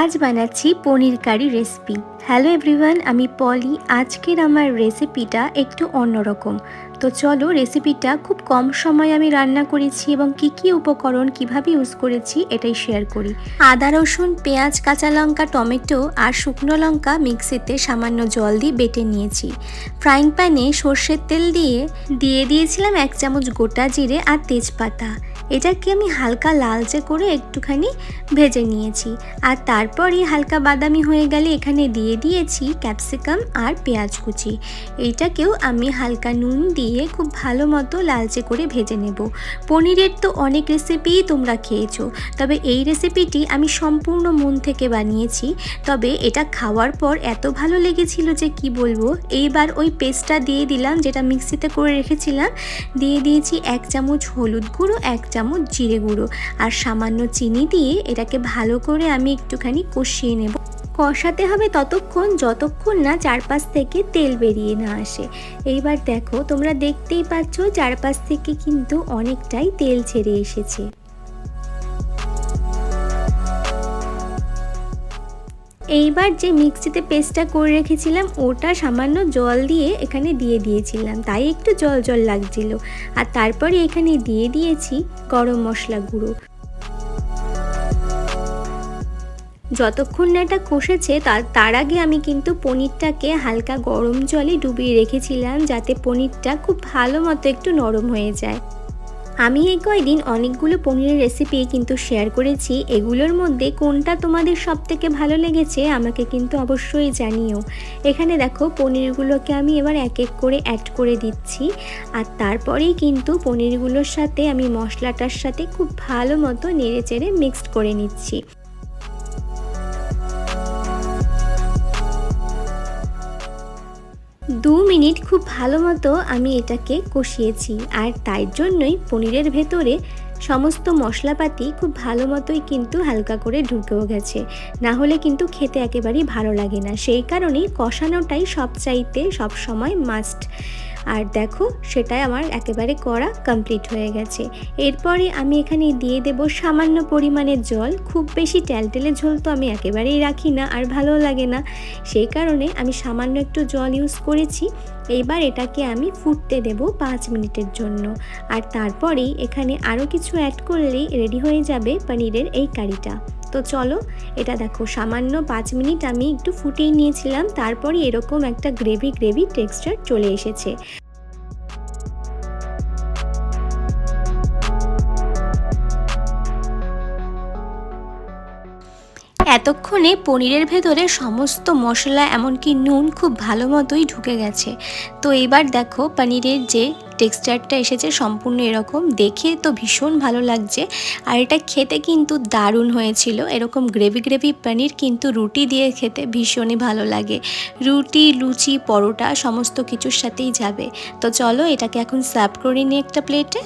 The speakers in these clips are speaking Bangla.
আজ বানাচ্ছি paneer curry recipe. Hello everyone, আমি পলি। আজকের আমার রেসিপিটা একটু অন্যরকম। তো চলো রেসিপিটা খুব কম সময়ে আমি রান্না করেছি এবং কি কি উপকরণ কীভাবে ইউজ করেছি এটাই শেয়ার করি। আদা, রসুন, পেঁয়াজ, কাঁচা লঙ্কা, টমেটো আর শুকনো লঙ্কা মিক্সিতে সামান্য জল দিয়ে বেটে নিয়েছি। ফ্রাইং প্যানে সর্ষের তেল দিয়ে দিয়ে দিয়েছিলাম এক চামচ গোটা জিরে আর তেজপাতা। এটাকে আমি হালকা লালচে করে একটুখানি ভেজে নিয়েছি। আর তারপরই হালকা বাদামি হয়ে গেলে এখানে দিয়ে দিয়েছি ক্যাপসিকাম আর পেঁয়াজ কুচি। এইটাকেও আমি হালকা নুন দিয়ে খুব ভালো মতো লালচে করে ভেজে নেব। পনিরের তো অনেক রেসিপিই তোমরা খেয়েছো। তবে এই রেসিপিটি আমি সম্পূর্ণ মন থেকে বানিয়েছি। তবে এটা খাওয়ার পর এত ভালো লেগেছিল যে কি বলব? এইবার ওই পেস্টটা দিয়ে দিলাম যেটা মিক্সিতে করে রেখেছিলাম। দিয়ে দিয়েছি এক চামচ হলুদ গুঁড়ো, এক চামচ জিরে গুঁড়ো। আর সামান্য চিনি দিয়ে এটাকে ভালো করে আমি একটুখানি কষিয়ে নেব। কষাতে হবে ততক্ষণ, যতক্ষণ না চারপাশ থেকে তেল বেরিয়ে না আসে। এইবার দেখো, তোমরা দেখতেই পাচ্ছ চারপাশ থেকে কিন্তু অনেকটাই তেল ছেড়ে এসেছে। এইবার যে মিক্সিতে পেস্টটা করে রেখেছিলাম, ওটা সামান্য জল দিয়ে এখানে দিয়ে দিয়েছিলাম। তাই একটু জল জল লাগছিল। আর তারপরে এখানে দিয়ে দিয়েছি গরম মশলা গুঁড়ো। যতক্ষণ না এটা কষেছে তার তার আগে আমি কিন্তু পনিরটাকে হালকা গরম জলে ডুবিয়ে রেখেছিলাম যাতে পনিরটা খুব ভালো মতো একটু নরম হয়ে যায়। আমি এই কয়দিন অনেকগুলো পনিরের রেসিপি কিন্তু শেয়ার করেছি। এগুলোর মধ্যে কোনটা তোমাদের সব থেকে ভালো লেগেছে আমাকে কিন্তু অবশ্যই জানিও। এখানে দেখো, পনিরগুলোকে আমি এবার এক এক করে অ্যাড করে দিচ্ছি। আর তারপরেই কিন্তু পনিরগুলোর সাথে আমি মশলাটার সাথে খুব ভালো মতো নেড়ে চেড়ে মিক্সড করে নিচ্ছি। মিনিট খুব ভালো মতো আমি এটাকে কষিয়েছি। আর তাই জন্যই পনিরের ভেতরে সমস্ত মশলাপাতি খুব ভালো মতোই কিন্তু হালকা করে ঢুকেও গেছে। না হলে কিন্তু খেতে একেবারেই ভালো লাগে না। সেই কারণেই কষানোটাই সবচাইতে সবসময় মাস্ট আর দেখো, সেটাই আমার একেবারে করা কমপ্লিট হয়ে গেছে। এরপরে আমি এখানে দিয়ে দেব সামান্য পরিমাণের জল। খুব বেশি টেলটেলে ঝোল তো আমি একেবারেই রাখি না, আর ভালো লাগে না। সেই কারণে আমি সামান্য একটু জল ইউজ করেছি। এইবার এটাকে আমি ফুটতে দেব পাঁচ মিনিটের জন্য। আর তারপরেই এখানে আরও কিছু অ্যাড করলেই রেডি হয়ে যাবে পনিরের এই কারিটা। তো চলো, এটা দেখো, সামান্য পাঁচ মিনিট আমি একটু ফুটিয়ে নিয়েছিলাম, তারপরে এরকম একটা গ্রেভি গ্রেভি টেক্সচার চলে এসেছে। এতক্ষণে পনিরের ভেতরে সমস্ত মশলা, এমনকি নুন, খুব ভালো মতোই ঢুকে গেছে। তো এবার দেখো, পনিরের যে টেক্সচারটা এসেছে সম্পূর্ণ এরকম। দেখে তো ভীষণ ভালো লাগছে। আর এটা খেতে কিন্তু দারুণ হয়েছিল। এরকম গ্রেভি গ্রেভি পনির কিন্তু রুটি দিয়ে খেতে ভীষণই ভালো লাগে। রুটি, লুচি, পরোটা সমস্ত কিছুর সাথেই যাবে। তো চলো এটাকে এখন সার্ভ করে নিই একটা প্লেটে।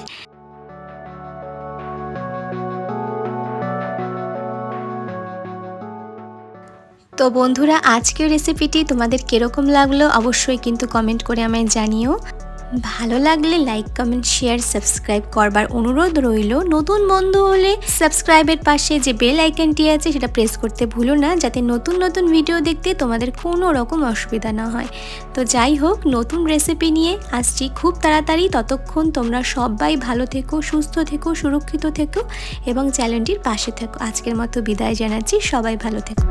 তো বন্ধুরা, আজকের রেসিপিটি তোমাদের কীরকম লাগল অবশ্যই কিন্তু কমেন্ট করে আমায় জানিও। ভালো লাগলে লাইক কমেন্ট শেয়ার সাবস্ক্রাইব করবার অনুরোধ রইল। নতুন বন্ধু হলে সাবস্ক্রাইবের পাশে যে বেল আইকনটি আছে, সেটা প্রেস করতে ভুলো না, যাতে নতুন নতুন ভিডিও দেখতে তোমাদের কোনো রকম অসুবিধা না হয়। তো যাই হোক, নতুন রেসিপি নিয়ে আসছি খুব তাড়াতাড়ি। ততক্ষণ তোমরা সবাই ভালো থেকো, সুস্থ থেকো, সুরক্ষিত থেকো এবং চ্যানেলটির পাশে থেকো। আজকের মতো বিদায় জানাচ্ছি, সবাই ভালো থেকো।